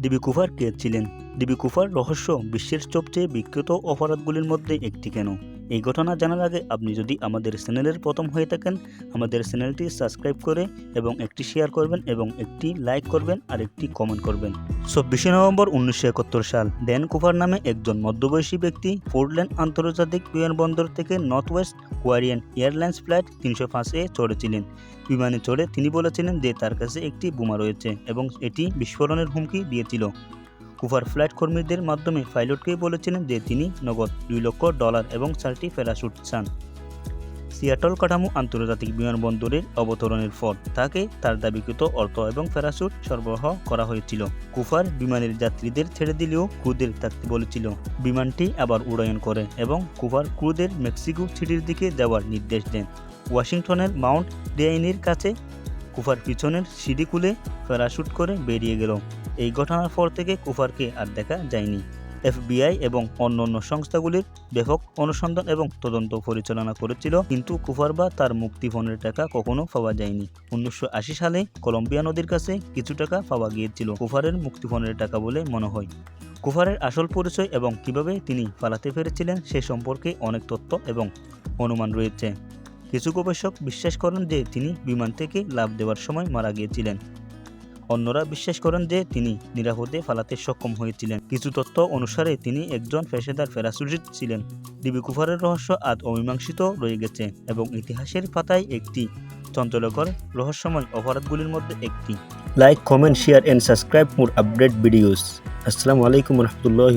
DB কুফার কে ছিলেন? DB কুফার রহস্য বিশ্বের সবচেয়ে বিখ্যাত অপরাধগুলির মধ্যে একটি কেন? এই ঘটনা জানার আগে আপনি যদি আমাদের চ্যানেলের প্রথম হয়ে থাকেন, আমাদের চ্যানেলটি সাবস্ক্রাইব করে এবং একটি শেয়ার করবেন এবং একটি লাইক করবেন আর একটি কমেন্ট করবেন। চব্বিশে নভেম্বর উনিশশো একাত্তর সাল, ড্যান কুফার নামে একজন মধ্যবয়সী ব্যক্তি পোর্টল্যান্ড আন্তর্জাতিক বিমানবন্দর থেকে নর্থ ওয়েস্ট কোয়ারিয়ান এয়ারলাইন্স ফ্লাইট তিনশো পাঁচে চড়েছিলেন। বিমানে চড়ে তিনি বলেছিলেন যে তার কাছে একটি বোমা রয়েছে এবং এটি বিস্ফোরণের হুমকি দিয়েছিল। কুফার ফ্লাইট কর্মীদের মাধ্যমে পাইলটকে বলেছিলেন যে তিনি নগদ দুই লক্ষ ডলার এবং চারটি প্যারাশুট চান। সিয়াটল কাঠামো আন্তর্জাতিক বিমানবন্দরের অবতরণের পর তাকে তার দাবিকৃত অর্থ এবং প্যারাশুট সরবরাহ করা হয়েছিল। কুফার বিমানের যাত্রীদের ছেড়ে দিলেও ক্রুদের থাকতে বলেছিল, বিমানটি আবার উড্ডয়ন করে এবং কুফার ক্রুদের মেক্সিকো সিটির দিকে যাওয়ার নির্দেশ দেন। ওয়াশিংটনের মাউন্ট ডেয়াইনির কাছে কুফার পিছনের সিঁড়ি খুলে প্যারাশুট করে বেরিয়ে গেল। এই ঘটনার পর থেকে কুফারকে আর দেখা যায়নি। এফবিআই এবং অন্যান্য সংস্থাগুলির ব্যাপক অনুসন্ধান এবং তদন্ত পরিচালনা করেছিল, কিন্তু কুফার বা তার মুক্তিপণের টাকা কখনো পাওয়া যায়নি। উনিশশো আশি সালে কলম্বিয়া নদীর কাছে কিছু টাকা পাওয়া গিয়েছিল কুফারের মুক্তিপণের টাকা বলে মনে হয়। কুফারের আসল পরিচয় এবং কীভাবে তিনি পালাতে পেরেছিলেন সে সম্পর্কে অনেক তথ্য এবং অনুমান রয়েছে। কিছু গবেষক বিশ্বাস করেন যে তিনি বিমান থেকে লাভ দেওয়ার সময় মারা গিয়েছিলেন। অন্যরা বিশ্বাস করেন যে তিনি নিরাপদে পালাতে সক্ষম হয়েছিলেন। কিছু তথ্য অনুসারে তিনি একজন পেশাদার প্যারাশুটিস্ট ছিলেন। ডিবি কুফারের রহস্য আজ অমীমাংসিত রয়ে গেছে এবং ইতিহাসের পাতায় একটি চঞ্চলকর রহস্যময় অপরাধগুলির মধ্যে একটি। Like comment share and subscribe more update videos আসসালামু আলাইকুম রহমতুল্লাহ